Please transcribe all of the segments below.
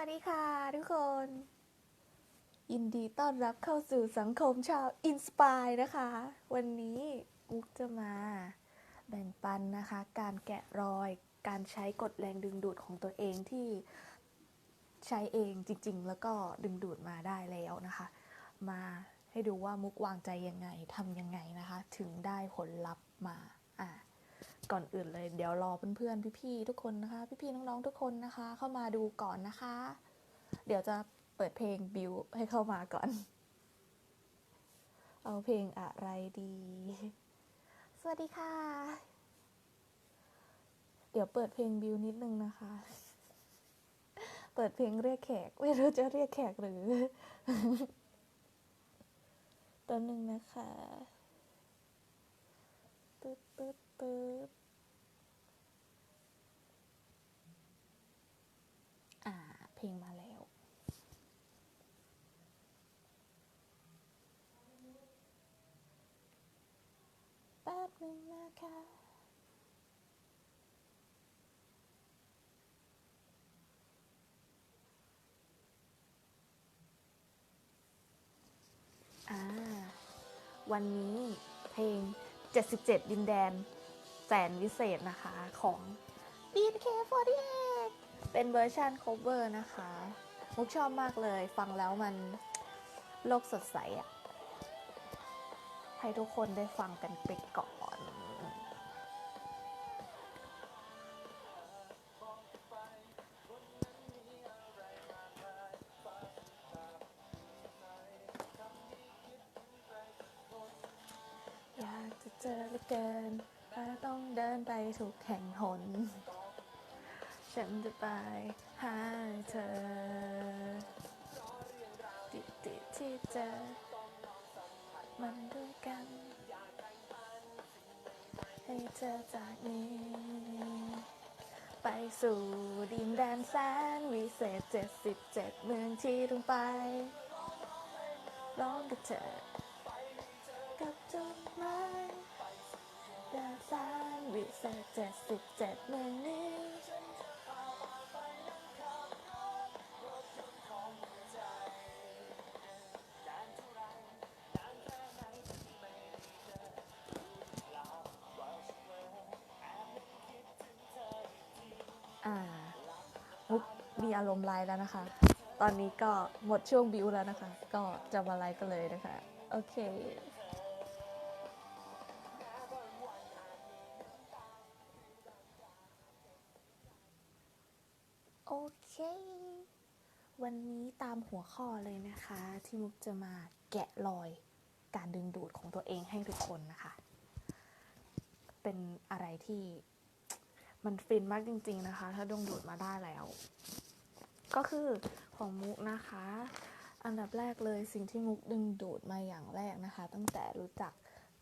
วัสดีค่ะทุกคน ยินดีต้อนรับเข้าสู่สังคมชาวอินสปายนะคะ วันนี้มุกจะมาแบ่งปันนะคะ การแกะรอยการใช้กฎแรงดึงดูดของตัวเองที่ใช้เองจริง ๆ แล้วก็ดึงดูดมาได้แล้วนะคะ มาให้ดูว่ามุกวางใจยังไงทำยังไงนะคะ ถึงได้ผลลัพธ์มาอะ ก่อนอื่นเลย เดี๋ยวรอเพื่อนๆพี่ๆทุกคนนะคะ พี่ๆน้องๆทุกคนนะคะ เข้ามาดูก่อนนะคะ เดี๋ยวจะเปิดเพลงบิวให้เข้ามาก่อน เอาเพลงอะไรดี สวัสดีค่ะ เดี๋ยวเปิดเพลงบิวนิดนึงนะคะ เปิดเพลงเรียกแขกไม่รู้จะเรียกแขกหรือตัวหนึ่งนะคะตึ๊ดตึ๊ด ตึ๊ดอ่า เพลงมาแล้ว แป๊บหนึ่งนะคะอ่าวันนี้เพลง 77 ดินแดน แสนวิเศษนะคะของ BNK48 เป็นเวอร์ชัน cover นะคะ มุกชอบมากเลย ฟังแล้วมันโลกสดใสอะให้ทุกคนได้ฟังกันไปก่อนอยากจะเจอเหลือเกิน แต่ต้องเดินไปทุกแห่งหน ฉันจะไปหาเธอ ติดติดที่เจอ มันด้วยกัน ให้เธอจากนี้ ไปสู่ดินแดนแสนวิเศษเจ็ดสิบเจ็ดเมืองที่ต้องไป ร้องกับเธอกับจดหมาย แดนแสนวิเศษเจ็ดสิบเจ็ดมือนี้มุกมีอารมณ์ไลน์แล้วนะคะ ตอนนี้ก็หมดช่วงบิวแล้วนะคะ ก็จะมาไลฟ์กันเลยนะคะ โอเค ข้อเลยนะคะ ที่มุกจะมาแกะรอยการดึงดูดของตัวเองให้ทุกคนนะคะ เป็นอะไรที่มันฟินมากจริง ๆนะคะ ถ้าดึงดูดมาได้แล้ว ก็คือของมุกนะคะ อันดับแรกเลยสิ่งที่มุกดึงดูดมาอย่างแรกนะคะ ตั้งแต่รู้จัก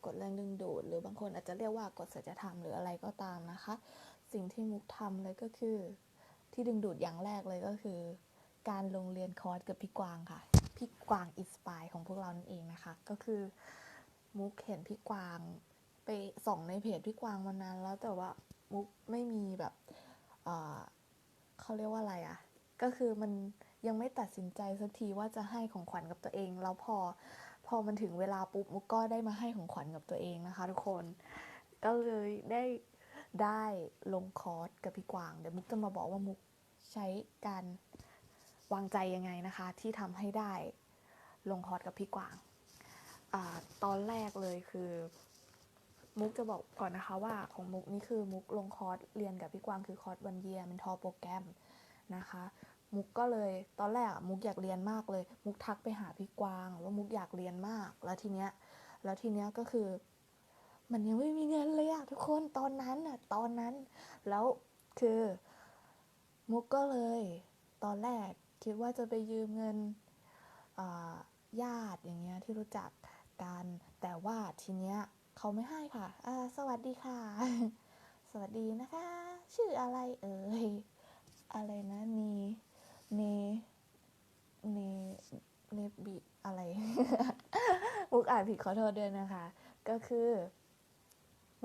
กฎแรงดึงดูด หรือบางคนอาจจะเรียกว่ากฎสัจธรรมหรืออะไรก็ตามนะคะ สิ่งที่มุกทำเลยก็คือ ที่ดึงดูดอย่างแรกเลยก็คือ การลงเรียนคอร์สกับพี่กวางค่ะ พี่กวางอินสปายของพวกเรานั่นเองนะคะ ก็คือมุกเห็นพี่กวางไปส่องในเพจพี่กวางมานานแล้วแต่ว่ามุกไม่มีแบบเเขาเรียกว่าอะไรอะ่ะ ก็คือมันยังไม่ตัดสินใจสักทีว่าจะให้ของขวัญกับตัวเอง แล้วพอพอมันถึงเวลาปุ๊บมุกก็ได้มาให้ของขวัญกับตัวเองนะคะ ทุกคน ก็เลยได้ได้ลงคอร์สกับพี่กวาง เดี๋ยวมุกจะมาบอกว่ามุกใช้การ วางใจยังไงนะคะ ที่ทำให้ได้ลงคอร์สกับพี่กวางอตอนแรกเลยคือ มุกจะบอกก่อนนะคะว่าของมุกนี่คือมุกลงคอร์สเรียนกับพี่กวางคือคอร์สวันเยียมันทอโปรแกรมนะคะ มุกก็เลยตอนแรกอะมุกอยากเรียนมากเลย มุกทักไปหาพี่กวางว่ามุกอยากเรียนมากแล้วทีเนี้ยแล้วทีเนี้ยก็คือมันยังไม่มีเงินเลยอะทุกคนตอนนั้นอะตอนนั้น แล้วคือ มุกก็เลย ตอนแรก คิดว่าจะไปยืมเงินญาติอย่างเงี้ยที่รู้จักกัน แต่ว่าทีเนี้ยเขาไม่ให้ค่ะสวัสดีค่ะ สวัสดีนะคะ ชื่ออะไรเอ่ย อะไรนะนีเนเนเนบิอะไรมุกอ่านผิดขอโทษด้วยนะคะ ก็คือ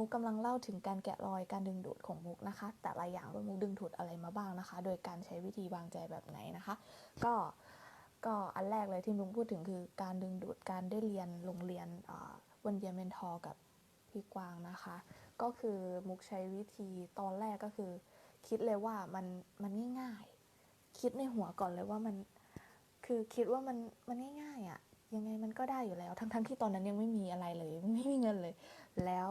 มุกกำลังเล่าถึงการแกะรอยการดึงดูดของมุกนะคะ แต่ละอย่างว่ามุกดึงดูดอะไรมาบ้างนะคะ โดยการใช้วิธีวางใจแบบไหนนะคะ ก็ก็อันแรกเลยที่มุกพูดถึงคือการดึงดูดการได้เรียนโรงเรียนวันเยียเมนทอกับพี่กวางนะคะ ก็คือมุกใช้วิธีตอนแรกก็คือ คิดเลยว่ามันมันง่ายๆ คิดในหัวก่อนเลยว่ามันคือคิดว่ามันมันง่ายๆอะ่ะยังไงมันก็ได้อยู่แล้ว ทั้งๆที่ตอนนั้นยังไม่มีอะไรเลย ไม่มีเงินเลย แล้ว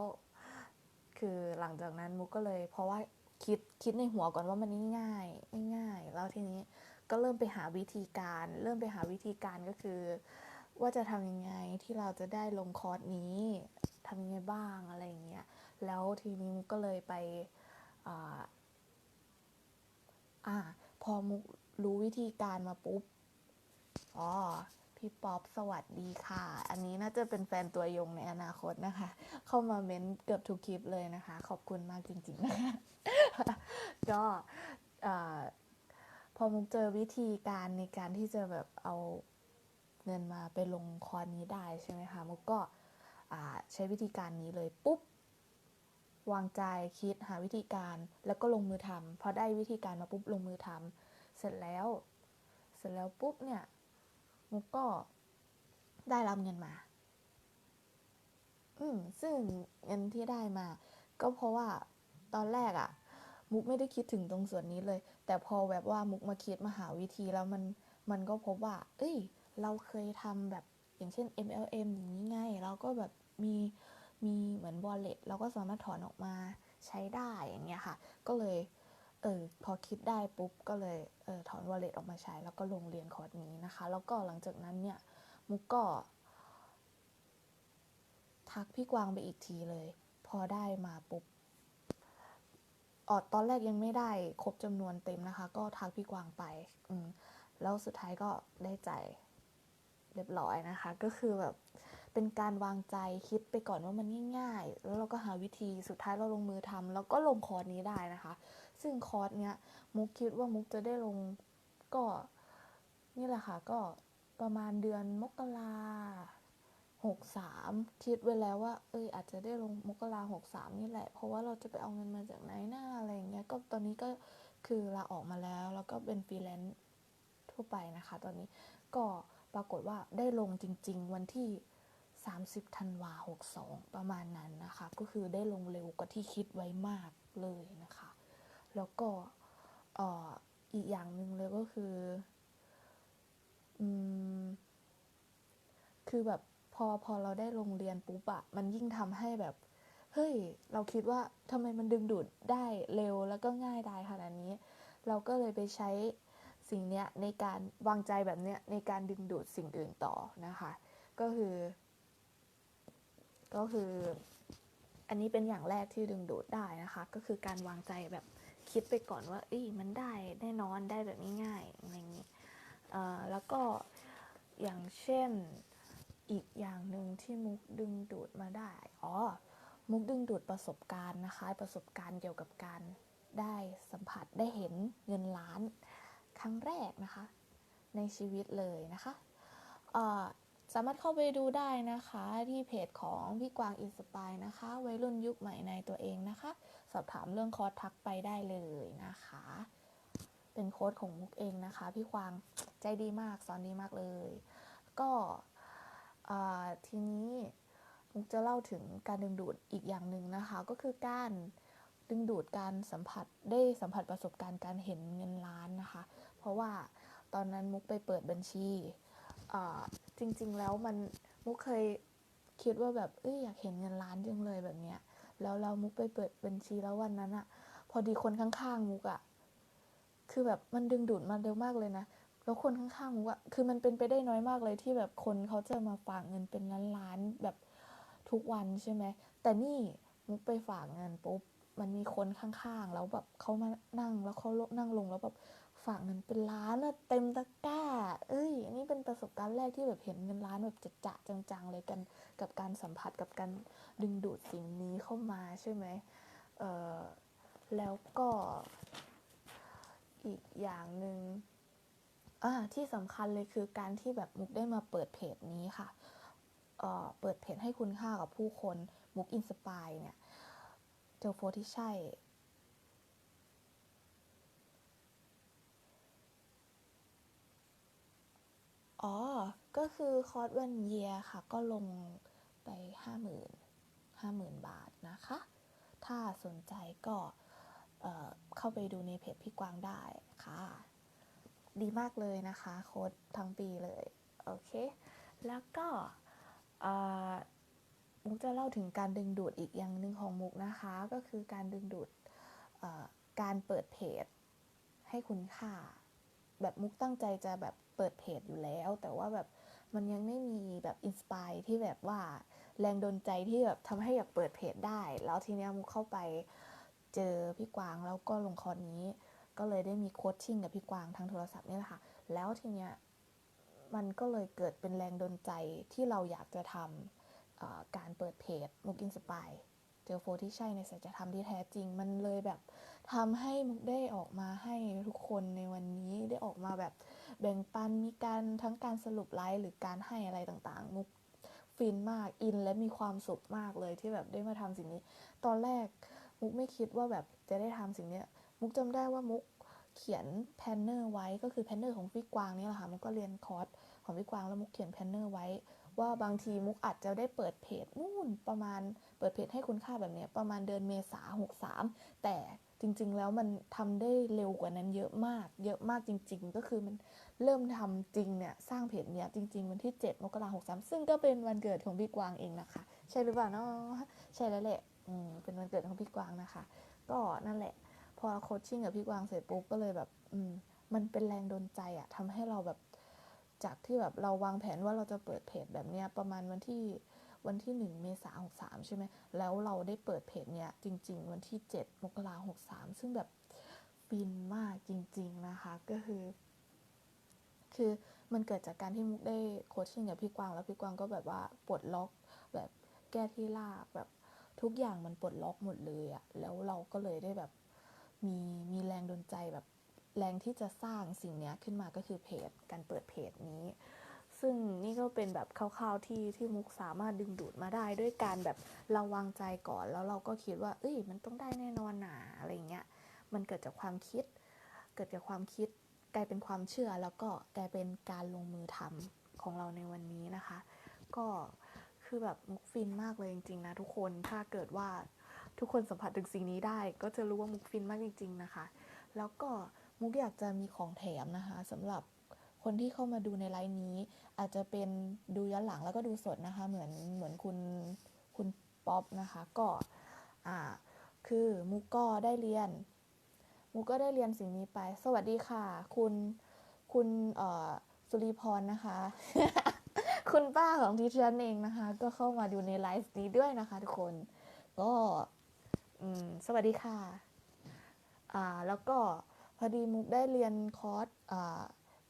คือหลังจากนั้นมุกก็เลย เพราะว่าคิดคิดในหัวก่อนว่ามันง่ายง่ายแล้วทีนี้ก็เริ่มไปหาวิธีการ เริ่มไปหาวิธีการก็คือ ว่าจะทำยังไงที่เราจะได้ลงคอร์สนี้ทำยังไงบ้างอะไรอย่างเงี้ยแล้วทีนี้มุกก็เลยไปอ่าอ่าพอมุกรู้วิธีการมาปุ๊บอ๋อ พี่ป๊อปสวัสดีค่ะ อันนี้น่าจะเป็นแฟนตัวยงในอนาคตนะคะ เข้ามาเม้นเกือบทุกคลิปเลยนะคะ ขอบคุณมากจริงๆนะคะก็พอมุกเจอวิธีการในการที่จะแบบเอาเงินมาไปลงคอร์สนี้ได้ใช่ไหมคะมุกก็ใช้วิธีการนี้เลยปุ๊บวางใจคิดหาวิธีการแล้วก็ลงมือทำพอได้วิธีการมาปุ๊บลงมือทำเสร็จแล้ว เสร็จแล้วปุ๊บเนี่ย มุกก็ได้รับเงินมา อืม ซึ่งเงินที่ได้มา ก็เพราะว่าตอนแรกอะมุกไม่ได้คิดถึงตรงส่วนนี้เลย แต่พอแบบว่ามุกมาคิดมาหาวิธีแล้วมัน มันก็พบว่า เอ้ย เราเคยทำแบบอย่างเช่น MLM อย่างนี้ไงเราก็แบบมีมีเหมือน wallet เราก็สามารถถอนออกมาใช้ได้อย่างเงี้ยค่ะ ก็เลย เออพอคิดได้ปุ๊บก็เลยเออถอน wallet ออกมาใช้ แล้วก็ลงเรียนคอร์สนี้นะคะ แล้วก็หลังจากนั้นเนี่ยมุกก็ทักพี่กวางไปอีกทีเลย พอได้มาปุ๊บออตอนแรกยังไม่ได้ครบจำนวนเต็มนะคะ ก็ทักพี่กวางไปอืมแล้วสุดท้ายก็ได้ใจเรียบร้อยนะคะ ก็คือแบบเป็นการวางใจคิดไปก่อนว่ามันง่าย ๆ แล้วเราก็หาวิธีสุดท้ายเราลงมือทำแล้วก็ลงคอร์สนี้ได้นะคะ ซึ่งคอร์สเนี้ยมุกคิดว่ามุกจะได้ลงก็นี่แหละค่ะก็ประมาณเดือนมกราหกสามคิดไว้แล้วว่า เอ้ยอาจจะได้ลงมกราหกสามนี่แหละ เพราะว่าเราจะไปเอาเงินมาจากไหนหน้าอะไรอย่างเงี้ยก็ตอนนี้ก็คือลาออกมาแล้ว แล้วก็เป็นฟรีแลนซ์ทั่วไปนะคะ ตอนนี้ก็ปรากฏว่าได้ลงจริง ๆ วันที่ 30ธันวา62 ประมาณนั้นนะคะ ก็คือได้ลงเร็วกว่าที่คิดไว้มากเลยนะคะ แล้วก็อีกอย่างหนึ่งเลยก็คืออืมคือแบบพอพอเราได้ลงเรียนปุ๊บอะมันยิ่งทำให้แบบ เฮ้ย เราคิดว่าทำไมมันดึงดูดได้เร็วแล้วก็ง่ายได้ขนาดนี้ เราก็เลยไปใช้สิ่งเนี้ยในการวางใจแบบเนี้ยในการดึงดูดสิ่งอื่นต่อนะคะ ก็คือ ก็คือ อันนี้เป็นอย่างแรกที่ดึงดูดได้นะคะ ก็คือการวางใจแบบ คิดไปก่อนว่าเอ้ยมันได้แน่นอนได้แบบง่ายๆอะไรอย่างนี้เอ่อแล้วก็อย่างเช่นอีกอย่างหนึ่งที่มุกดึงดูดมาได้อ๋อมุกดึงดูดประสบการณ์นะคะประสบการณ์เกี่ยวกับการได้สัมผัสได้เห็นเงินล้านครั้งแรกนะคะ ในชีวิตเลยนะคะเอ่อสามารถเข้าไปดูได้นะคะที่เพจของพี่กวางอินสปายนะคะ วัยรุ่นยุคใหม่ในตัวเองนะคะ สอบถามเรื่องคอร์สทักไปได้เลยนะคะ เป็นโค้ดของมุกเองนะคะ พี่กวางใจดีมากสอนดีมากเลย ก็ทีนี้มุกจะเล่าถึงการดึงดูดอีกอย่างหนึ่งนะคะ ก็คือการดึงดูดการสัมผัสได้สัมผัสประสบการณ์การเห็นเงินล้านนะคะ เพราะว่าตอนนั้นมุกไปเปิดบัญชีจริงๆแล้วมันมุกเคยคิดว่าแบบเอ้ยอยากเห็นเงินล้านจังเลยแบบเนี้ย แล้วเรามุกไปเปิดบัญชีแล้ววันนั้นอะพอดีคนข้างๆมุกอะคือแบบมันดึงดูดมาเร็วมากเลยนะแล้วคนข้างๆมุกอะคือมันเป็นไปได้น้อยมากเลยที่แบบคนเขาจะมาฝากเงินเป็นล้านๆแบบทุกวันใช่ไหมแต่นี่มุกไปฝากเงินปุ๊บมันมีคนข้างๆ แล้วแบบเขามานั่งแล้วเขานั่งลงแล้วแบบ ฝากเงินเป็นล้านอะเต็มตะกร้า เอ้ย อันนี้เป็นประสบการณ์แรกที่แบบเห็นเงินล้านแบบจะจะจังๆเลยกันกับการสัมผัสกับการดึงดูดสิ่งนี้เข้ามาใช่ไหมเออแล้วก็อีกอย่างหนึ่งอ่าที่สำคัญเลยคือการที่แบบมุกได้มาเปิดเพจนี้ค่ะเอ่อเปิดเพจให้คุณค่ากับผู้คนมุกอินสปายเนี่ยเจอโฟที่ใช่ อ๋อ ก็คือคอร์สวันเยียค่ะ ก็ลงไปห้าหมื่นห้าหมื่นบาทนะคะ ถ้าสนใจก็เเข้าไปดูในเพจพี่กวางได้ค่ะ ดีมากเลยนะคะ โค้ดทั้งปีเลย โอเค แล้วก็มุกจะเล่าถึงการดึงดูดอีกอย่างหนึ่งของมุกนะคะ ก็คือการดึงดูดการเปิดเพจให้คุณค่า แบบมุกตั้งใจจะแบบ เปิดเพจอยู่แล้ว แต่ว่าแบบมันยังไม่มีแบบอินสปายที่แบบว่าแรงดลใจที่แบบทำให้อยากเปิดเพจได้ แล้วทีเนี้ยมุกเข้าไปเจอพี่กวางแล้วก็ลงคอร์สนี้ ก็เลยได้มีโคชชิ่งกับพี่กวางทางโทรศัพท์นี่แหละค่ะ แล้วทีเนี้ยมันก็เลยเกิดเป็นแรงดลใจที่เราอยากจะทำการเปิดเพจมุกอินสปายเจอโฟที่ใช่ในสัจธรรมที่แท้จริง มันเลยแบบทำให้มุกได้ออกมาให้ทุกคนในวันนี้ได้ออกมาแบบ แบ่งปันมีการทั้งการสรุปไลฟ์หรือการให้อะไรต่างๆ มุกฟินมากอินและมีความสุขมากเลยที่แบบได้มาทำสิ่งนี้ ตอนแรกมุกไม่คิดว่าแบบจะได้ทำสิ่งนี้มุกจำได้ว่ามุกเขียนแพนเนอร์ไว้ก็คือแพนเนอร์ของพี่กวางนี่แหละค่ะมุกก็เรียนคอร์สของพี่กวางแล้วมุกเขียนแพนเนอร์ไว้ ว่าบางทีมุกอาจจะได้เปิดเพจนู่นประมาณเปิดเพจให้คุณค่าแบบนี้ประมาณเดือนเมษาหกสามแต่ จริง ๆ แล้วมันทำได้เร็วกว่านั้นเยอะมาก เยอะมากจริง ๆ ก็คือมันเริ่มทำจริงเนี่ยสร้างเพจเนี้ยจริง ๆ วันที่ 7 มกราคม63 ซึ่งก็เป็นวันเกิดของพี่กวางเองนะคะ ใช่หรือเปล่าเนาะใช่แล้วแหละอืมเป็นวันเกิดของพี่กวางนะคะ ก็นั่นแหละ พอโคชชิ่งกับพี่กวางเสร็จปุ๊บก็เลยแบบอืมมันเป็นแรงดลใจอะทำให้เราแบบจากที่แบบเราวางแผนว่าเราจะเปิดเพจแบบเนี้ยประมาณวันที่ วันที่หนึ่งเมษาหกสามใช่ไหมแล้วเราได้เปิดเพจเนี้ยจริง ๆ วันที่เจ็ดมกราหกสามซึ่งแบบฟินมากจริง ๆ นะคะก็คือ คือมันเกิดจากการที่มุกได้โคชชิ่งกับพี่กวางแล้วพี่กวางก็แบบว่าปลดล็อกแบบแก้ที่ลากแบบทุกอย่างมันปลดล็อกหมดเลยอะแล้วเราก็เลยได้แบบมีมีแรงดลใจแบบแรงที่จะสร้างสิ่งเนี้ยขึ้นมาก็คือเพจ การเปิดเพจนี้ ซึ่งนี่ก็เป็นแบบคร่าวๆที่ที่มุกสามารถดึงดูดมาได้ ด้วยการแบบเราวางใจก่อนแล้วเราก็คิดว่า เอ้ยมันต้องได้แน่นอนหนาอะไรเงี้ยมันเกิดจากความคิด เกิดจากความคิดกลายเป็นความเชื่อแล้วก็กลายเป็นการลงมือทำของเราในวันนี้นะคะ ก็คือแบบมุกฟินมากเลยจริงๆนะทุกคนถ้าเกิดว่าทุกคนสัมผัสถึงสิ่งนี้ได้ ก็จะรู้ว่ามุกฟินมากจริง ๆนะคะ แล้วก็มุกอยากจะมีของแถมนะคะสำหรับ คนที่เข้ามาดูในไลน์นี้ อาจจะเป็นดูย้อนหลังแล้วก็ดูสดนะคะ เหมือนเหมือนคุณคุณป๊อปนะคะก็อ่าคือมุกก็ได้เรียน มุกก็ได้เรียนสิ่งนี้ไป สวัสดีค่ะ คุณคุณเอ่อสุริพรนะคะ คุณป้าของดิฉันเองนะคะ ก็เข้ามาดูในไลฟ์นี้ด้วยนะคะ ทุกคนก็อืมสวัสดีค่ะ อ่า แล้วก็พอดีมุกได้เรียนคอร์สอ่า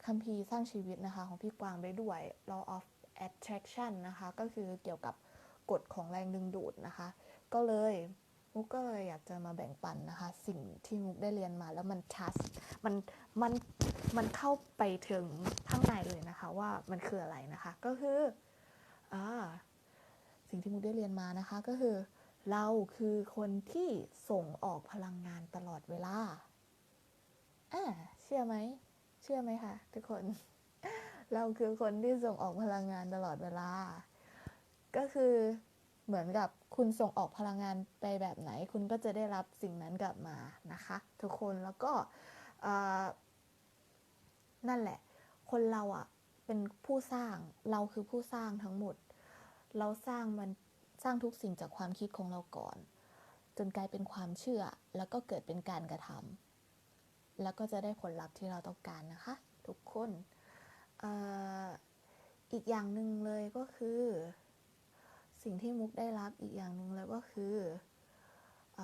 คัมภีร์สร้างชีวิตนะคะของพี่กวางไปด้วย law of attraction นะคะ ก็คือเกี่ยวกับกฎของแรงดึงดูดนะคะ ก็เลยมุกก็เลยอยากจะมาแบ่งปันนะคะ สิ่งที่มุกได้เรียนมาแล้วมันทัสมันมันมันเข้าไปถึงข้างในเลยนะคะ ว่ามันคืออะไรนะคะ ก็คืออ่าสิ่งที่มุกได้เรียนมานะคะก็คือ เราคือคนที่ส่งออกพลังงานตลอดเวลาอ่าเชื่อไหม ชื่อไหมคะทุกคน เราคือคนที่ส่งออกพลังงานตลอดเวลา ก็คือเหมือนกับคุณส่งออกพลังงานไปแบบไหน คุณก็จะได้รับสิ่งนั้นกลับมานะคะ ทุกคนแล้วก็นั่นแหละ คนเราอะ่ะเป็นผู้สร้างเราคือผู้สร้างทั้งหมด เราสร้างมันสร้างทุกสิ่งจากความคิดของเราก่อน จนกลายเป็นความเชื่อแล้วก็เกิดเป็นการกระทำ แล้วก็จะได้ผลลัพธ์ที่เราต้องการนะคะ ทุกคนออีกอย่างหนึ่งเลยก็คือ สิ่งที่มุกได้รับอีกอย่างหนึ่งเลยก็คืออ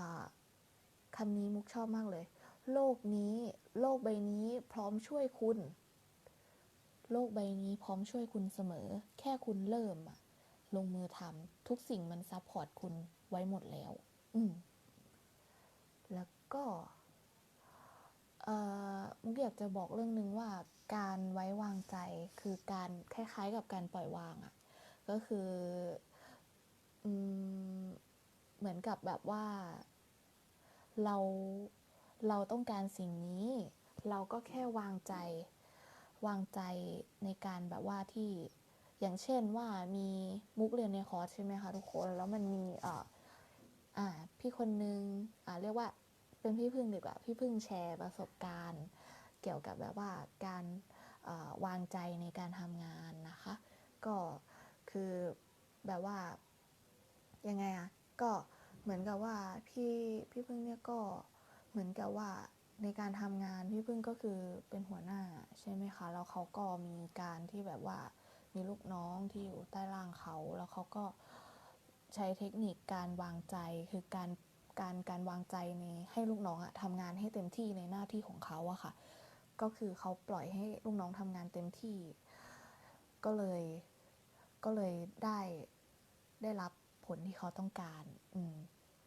คำนี้มุกชอบมากเลย โลกนี้โลกใบนี้พร้อมช่วยคุณ โลกใบนี้พร้อมช่วยคุณเสมอ แค่คุณเริ่มอะลงมือทำทุกสิ่งมันซัพพอร์ตคุณไว้หมดแล้ว อืมแล้วก็ มุกอยากจะบอกเรื่องหนึ่งว่าการไว้วางใจคือการคล้ายๆกับการปล่อยวางอะก็คืออเหมือนกับแบบว่า เราเราต้องการสิ่งนี้ เราก็แค่วางใจ วางใจในการแบบว่าที่อย่างเช่นว่ามีมุกเรียนในคอร์สใช่ไหมคะทุกคน แล้วมันมีเอ่ออ่าพี่คนนึงอ่าเรียกว่า เป็นพี่พึ่งดีกว่า พี่พึ่งแชร์ประสบการณ์ เกี่ยวกับแบบว่าการวางใจในการทำงานนะคะ ก็คือแบบว่ายังไงอะก็เหมือนกับว่าพี่พี่พึ่งเนี่ยก็เหมือนกับว่าในการทำงานพี่พึ่งก็คือเป็นหัวหน้าใช่ไหมคะแล้วเขาก็มีการที่แบบว่ามีลูกน้องที่อยู่ใต้ล่างเขา แล้วเขาก็ใช้เทคนิคการวางใจคือการ การการวางใจในให้ลูกน้องอะทำงานให้เต็มที่ในหน้าที่ของเขาอะค่ะ ก็คือเขาปล่อยให้ลูกน้องทำงานเต็มที่ ก็เลยก็เลยได้ได้รับผลที่เขาต้องการ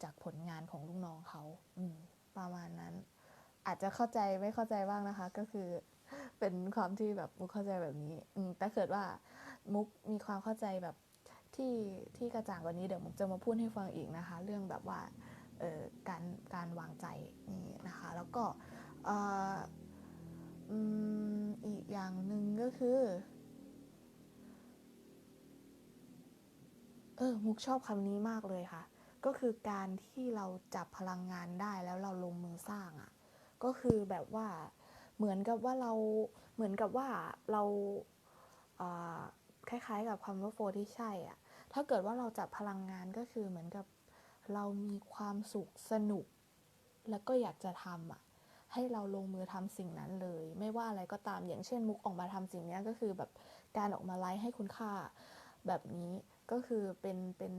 จากผลงานของลูกน้องเขาประมาณนั้น อาจจะเข้าใจไม่เข้าใจบ้างนะคะ ก็คือเป็นความที่แบบมุกเข้าใจแบบนี้แต่เกิดว่ามุกมีความเข้าใจแบบที่ที่กระจ่างกว่านี้เดี๋ยวมุกจะมาพูดให้ฟังอีกนะคะ เรื่องแบบว่า การการวางใจนี่นะคะ แล้วก็อีกอย่างหนึ่งก็คือเออมุกชอบคำนี้มากเลยค่ะ ก็คือการที่เราจับพลังงานได้แล้วเราลงมือสร้างอะ่ะ ก็คือแบบว่าเหมือนกับว่าเราเหมือนกับว่าเราอ่าคล้ายๆ กับคำว่าโฟที่ใช่อะ่ะ ถ้าเกิดว่าเราจับพลังงานก็คือเหมือนกับ เรามีความสุขสนุก แล้วก็อยากจะทำอะ ให้เราลงมือทำสิ่งนั้นเลย ไม่ว่าอะไรก็ตามอย่างเช่นมุกออกมาทำสิ่งนี้ก็คือแบบการออกมาไลฟ์ให้คุณค่า แบบนี้ก็คือเป็นเป็น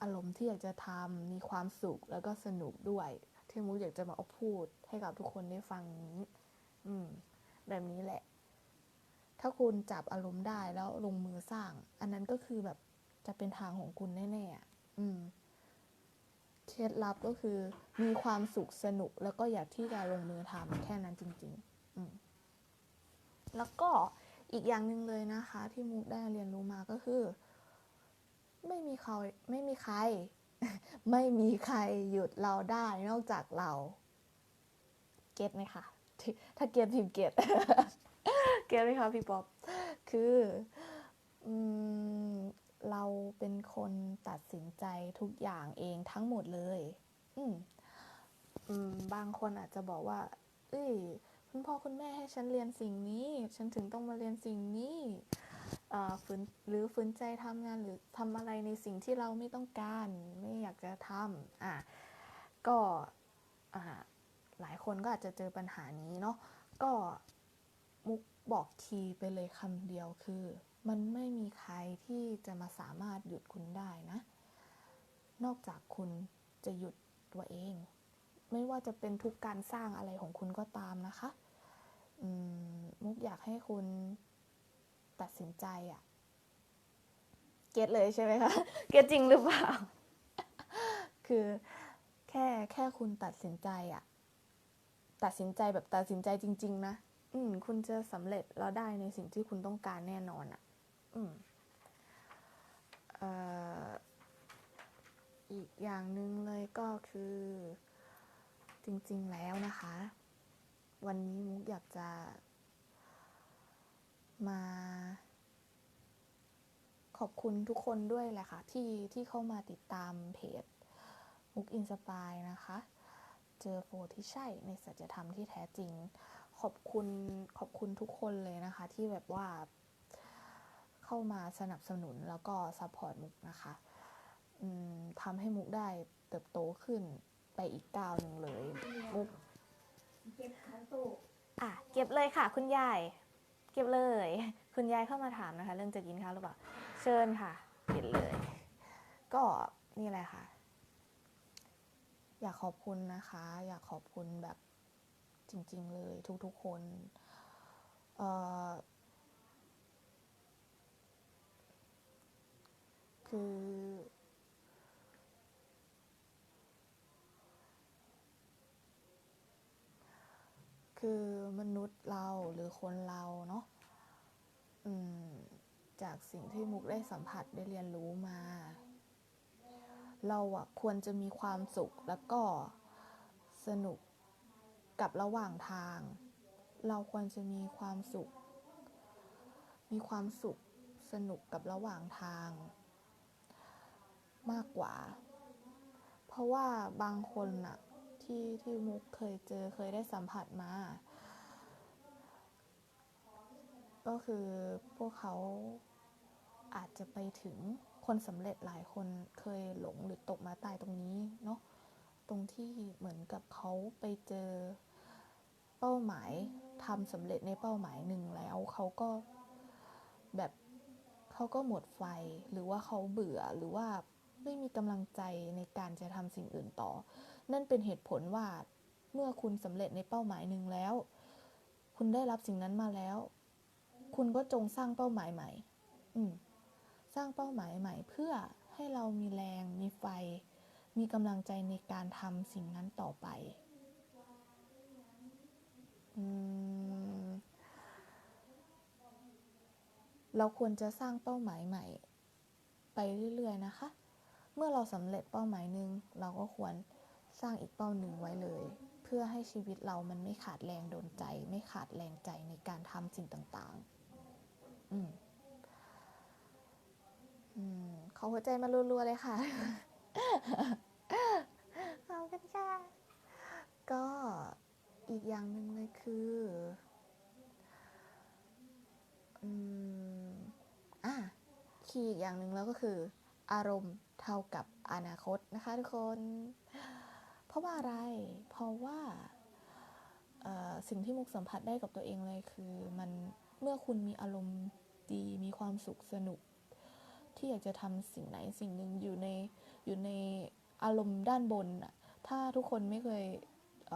อารมณ์ที่อยากจะทำมีความสุขแล้วก็สนุกด้วย ที่มุกอยากจะมาเอาพูดให้กับทุกคนได้ฟังนี้อืม แบบนี้แหละ ถ้าคุณจับอารมณ์ได้แล้วลงมือสร้าง อันนั้นก็คือแบบจะเป็นทางของคุณแน่ๆอืม เคล็ดลับก็คือมีความสุขสนุกแล้วก็อยากที่จะลงมือทำแค่นั้นจริงๆอืมแล้วก็อีกอย่างหนึ่งเลยนะคะ ที่มุกได้เรียนรู้มาก็คือ ไม่มีใครไม่มีใคร ไม่มีใครหยุดเราได้นอกจากเรา เก็ตไหมคะถ้าเก็ตพิมเก็ตเก็ตไหมคะพี่ป๊อปคือ เราเป็นคนตัดสินใจทุกอย่างเองทั้งหมดเลย อืมอืมบางคนอาจจะบอกว่า เอ้ย คุณพ่อคุณแม่ให้ฉันเรียนสิ่งนี้ ฉันถึงต้องมาเรียนสิ่งนี้เอ่อฝืนหรือฝืนใจทำงานหรือทำอะไรในสิ่งที่เราไม่ต้องการ ไม่อยากจะทำอะก็อ่าหลายคนก็อาจจะเจอปัญหานี้เนาะก็มุกบอกทีไปเลยคำเดียวคือ มันไม่มีใครที่จะมาสามารถหยุดคุณได้นะ นอกจากคุณจะหยุดตัวเอง ไม่ว่าจะเป็นทุกการสร้างอะไรของคุณก็ตามนะคะมมุกอยากให้คุณตัดสินใจอะเก็ตเลยใช่ไหมคะ เก็ตจริงหรือเปล่า คือแค่แค่คุณตัดสินใจอะตัดสินใจแบบตัดสินใจจริง ๆ นะ อืม คุณจะสำเร็จแล้วได้ในสิ่งที่คุณต้องการแน่นอนอะ อืมเอ่ออีกอย่างหนึ่งเลยก็คือ จริงๆแล้วนะคะ วันนี้มุกอยากจะมาขอบคุณทุกคนด้วยแหละค่ะ ที่ที่เข้ามาติดตามเพจมุกอินสปายนะคะ เจอโฟที่ใช่ในสัจธรรมที่แท้จริง ขอบคุณขอบคุณทุกคนเลยนะคะ ที่แบบว่า เข้ามาสนับสนุนแล้วก็ซัพพอร์ตมุกนะคะอืมทำให้มุกได้เติบโตขึ้นไปอีกก้าวหนึ่งเลยมุกเก็บเข้าตู้อะเก็บเลยค่ะคุณยาย เก็บเลย คุณยายเข้ามาถามนะคะ เรื่องจะกินข้าวหรือเปล่า เชิญค่ะ เก็บเลย ก็นี่แหละค่ะ อยากขอบคุณนะคะ อยากขอบคุณแบบจริง ๆ เลยทุกๆคน เอ่อ คือ คือมนุษย์เราหรือคนเราเนาะจากสิ่งที่มุกได้สัมผัสได้เรียนรู้มา เราอะควรจะมีความสุขแล้วก็สนุกกับระหว่างทาง เราควรจะมีความสุข มีความสุขสนุกกับระหว่างทาง มากกว่า เพราะว่าบางคนน่ะที่ที่มุกเคยเจอเคยได้สัมผัสมา ก็คือพวกเขาอาจจะไปถึงคนสำเร็จหลายคนเคยหลงหรือตกมาตายตรงนี้เนาะตรงที่เหมือนกับเขาไปเจอเป้าหมายทำสำเร็จในเป้าหมายหนึ่งแล้วเขาก็แบบเขาก็หมดไฟหรือว่าเขาเบื่อหรือว่า ไม่มีกำลังใจในการจะทำสิ่งอื่นต่อ นั่นเป็นเหตุผลว่าเมื่อคุณสำเร็จในเป้าหมายหนึ่งแล้ว คุณได้รับสิ่งนั้นมาแล้ว คุณก็จงสร้างเป้าหมายใหม่ อืมสร้างเป้าหมายใหม่เพื่อให้เรามีแรง มีไฟ มีกำลังใจในการทำสิ่งนั้นต่อไปอืมเราควรจะสร้างเป้าหมายใหม่ ไปเรื่อยๆนะคะ เมื่อเราสำเร็จเป้าหมายหนึ่งเราก็ควรสร้างอีกเป้าหนึ่งไว้เลย เพื่อให้ชีวิตเรามันไม่ขาดแรงโดนใจ ไม่ขาดแรงใจในการทำสิ่งต่างๆ อืมอืมขอหัวใจมารัวๆเลยค่ะขอบคุณค่ะก็อีกอย่างหนึ่งเลยคืออืมอะคีย์อีกอย่างหนึ่งแล้วก็คือ อารมณ์ เท่ากับอนาคตนะคะทุกคน เพราะว่าอะไร เพราะว่าสิ่งที่มุกสัมผัสได้กับตัวเองเลยคือ มันเมื่อคุณมีอารมณ์ดีมีความสุขสนุก ที่อยากจะทำสิ่งไหนสิ่งหนึ่งอยู่ในอยู่ในอารมณ์ด้านบนน่ะถ้าทุกคนไม่เคยเ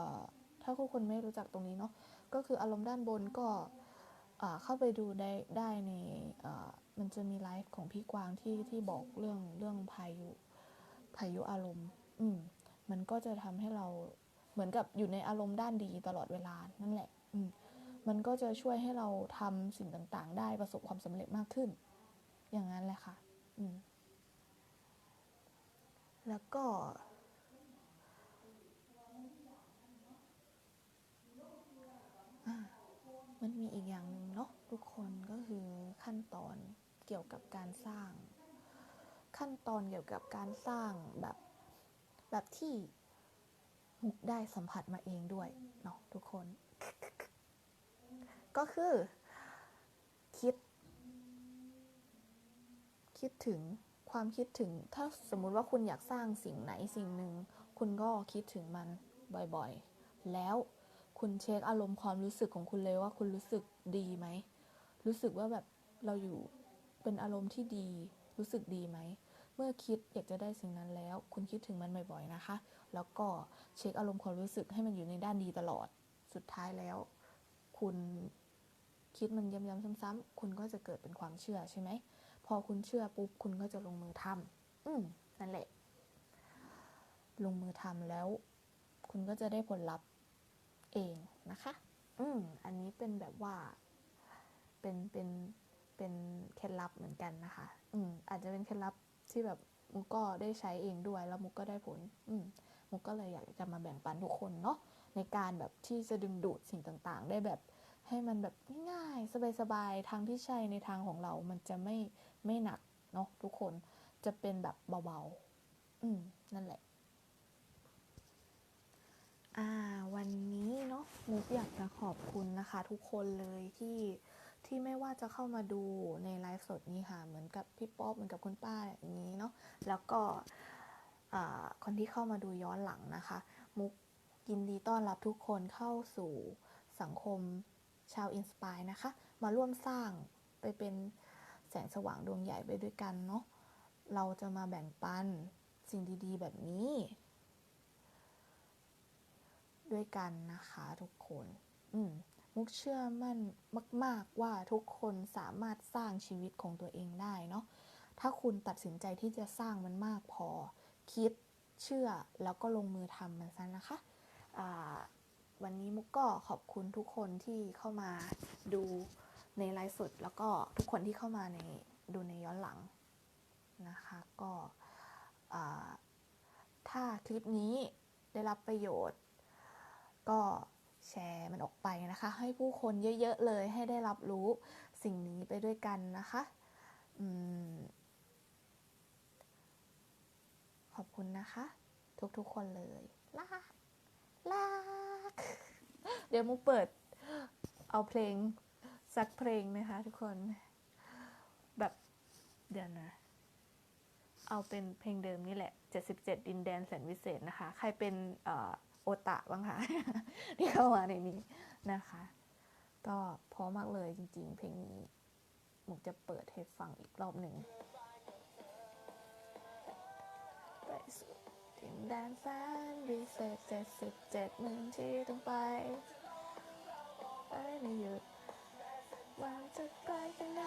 ถ้าทุกคนไม่รู้จักตรงนี้เนาะก็คืออารมณ์ด้านบนก็เข้าไปดูได้ได้ใน มันจะมีไลฟ์ของพี่กวางที่ที่บอกเรื่องเรื่องพายุพายุอารมณ์ อืม มันก็จะทำให้เราเหมือนกับอยู่ในอารมณ์ด้านดีตลอดเวลานั่นแหละ อืม มันก็จะช่วยให้เราทำสิ่งต่างๆ ได้ประสบความสำเร็จมากขึ้น อย่างนั้นแหละค่ะ อืม แล้วก็มันมีอีกอย่างหนึ่งเนาะทุกคนก็คือขั้นตอน เกี่ยวกับการสร้าง ขั้นตอนเกี่ยวกับการสร้างแบบแบบที่มุกได้สัมผัสมาเองด้วยเนาะทุกคน ก็คือคิด คิดถึงความคิดถึงถ้าสมมุติว่าคุณอยากสร้างสิ่งไหนสิ่งหนึ่ง คุณก็คิดถึงมันบ่อยๆ แล้วคุณเช็คอารมณ์ความรู้สึกของคุณเลยว่าคุณรู้สึกดีไหม รู้สึกว่าแบบเราอยู่ เป็นอารมณ์ที่ดี รู้สึกดีไหม เมื่อคิดอยากจะได้สิ่งนั้นแล้ว คุณคิดถึงมันบ่อยๆนะคะ แล้วก็เช็คอารมณ์ความรู้สึกให้มันอยู่ในด้านดีตลอด สุดท้ายแล้ว คุณคิดมันย้ำๆซ้ำๆ คุณก็จะเกิดเป็นความเชื่อใช่ไหม พอคุณเชื่อปุ๊บ คุณก็จะลงมือทำอืมนั่นแหละ ลงมือทำแล้ว คุณก็จะได้ผลลัพธ์เองนะคะ อืมอันนี้เป็นแบบว่า เป็น เป็น เป็นเคล็ดลับเหมือนกันนะคะ อืมอาจจะเป็นเคล็ดลับที่แบบมุกก็ได้ใช้เองด้วยแล้วมุกก็ได้ผล อืมมุกก็เลยอยากจะมาแบ่งปันทุกคนเนาะในการแบบที่จะดึงดูดสิ่งต่างๆ ได้แบบให้มันแบบง่ายๆ สบายๆทางที่ใช่ในทางของเรา มันจะไม่ไม่หนักเนาะทุกคนจะเป็นแบบเบาๆ อืมนั่นแหละ อ่า วันนี้เนาะมุกอยากจะขอบคุณนะคะ ทุกคนเลยที่ ที่ไม่ว่าจะเข้ามาดูในไลฟ์สดนี้ค่ะเหมือนกับพี่ป๊อปเหมือนกับคุณป้าอย่างนี้เนาะแล้วก็คนที่เข้ามาดูย้อนหลังนะคะ มุกยินดีต้อนรับทุกคนเข้าสู่สังคมชาวอินสปายนะคะ มาร่วมสร้างไปเป็นแสงสว่างดวงใหญ่ไปด้วยกันเนาะเราจะมาแบ่งปันสิ่งดีๆ แบบนี้ ด้วยกันนะคะทุกคน อืม มุกเชื่อมั่นมาก ๆว่าทุกคนสามารถสร้างชีวิตของตัวเองได้เนาะถ้าคุณตัดสินใจที่จะสร้างมันมากพอ คิดเชื่อแล้วก็ลงมือทำมันซะนะคะวันนี้มุกก็ขอบคุณทุกคนที่เข้ามาดูในไลฟ์สดแล้วก็ทุกคนที่เข้ามาในดูในย้อนหลังนะคะก็ถ้าคลิปนี้ได้รับประโยชน์ก็ แชร์มันออกไปนะคะ ให้ผู้คนเยอะๆเลยให้ได้รับรู้สิ่งนี้ไปด้วยกันนะคะอขอบคุณนะคะ ทุกๆคนเลยลากลากเดี๋ยวมุกเปิดเอาเพลงสักเพลงนะคะทุกคนแบบเดี๋ยวนะเอาเป็นเพลงเดิมนี่แหละ 77 ดินแดนแสนวิเศษนะคะ ใครเป็นเอ่อโอตะบ้างคะที่เข้ามาในนี้นะคะ ก็พราะมากเลยจริง ๆ เพลงนี้มุกจะเปิดให้ฟังอีกรอบหนึ่งไปสู่ดินแดนแสนวิเศษ77เจ็ดหมืองที่ต้องไปไปไม่หยุดวันจะไกลแค่ไหน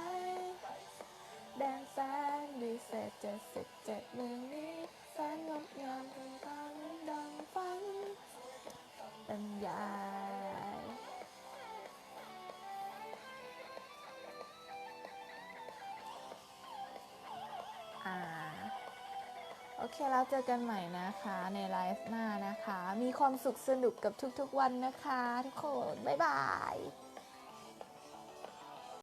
แดนแสนวิเศษเจ็ดสิบเจ็ดเมืองนี้แสนงดงามถึงตอนดังฝัน บรรยายอ่าโอเคแล้วเจอกันใหม่นะคะในไลฟ์หน้านะคะ มีความสุขสนุกกับทุกๆวันนะคะทุกคน บ๊ายบาย